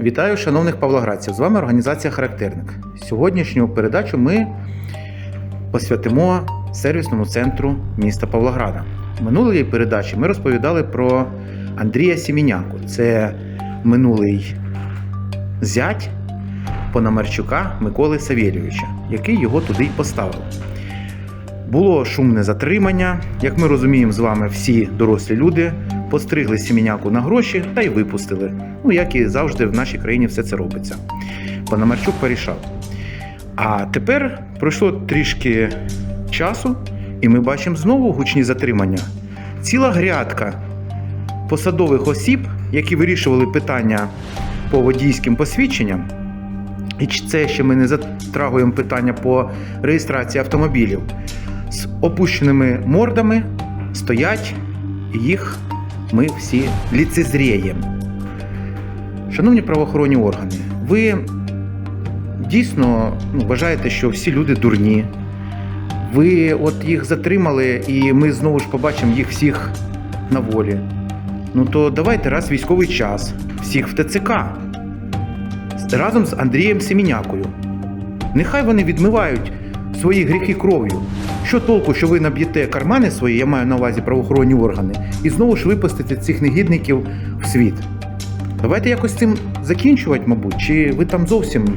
Вітаю шановних павлоградців! З вами організація Характерник. Сьогоднішню передачу ми посвятимо сервісному центру міста Павлограда. В минулій передачі ми розповідали про Андрія Сіміняку. Це минулий зять Пономарчука Миколи Савєльовича, який його туди й поставив. Було шумне затримання. Як ми розуміємо з вами, всі дорослі люди постригли сіміняку на гроші та й випустили. Ну, як і завжди в нашій країні все це робиться. Пономарчук порішав. А тепер пройшло трішки часу, і ми бачимо знову гучні затримання. Ціла грядка посадових осіб, які вирішували питання по водійським посвідченням. І це ще ми не затрагуємо питання по реєстрації автомобілів. З опущеними мордами стоять, і їх ми всі ліцезріємо. Шановні правоохоронні органи, ви дійсно ну, вважаєте, що всі люди дурні. Ви от їх затримали, і ми знову ж побачимо їх всіх на волі. Ну то давайте раз військовий час, всіх в ТЦК разом з Андрієм Семінякою. Нехай вони відмивають свої гріхи кров'ю. Що толку, що ви наб'єте кармани свої, я маю на увазі правоохоронні органи, і знову ж випустите цих негідників в світ. Давайте якось цим закінчувати, мабуть, чи ви там зовсім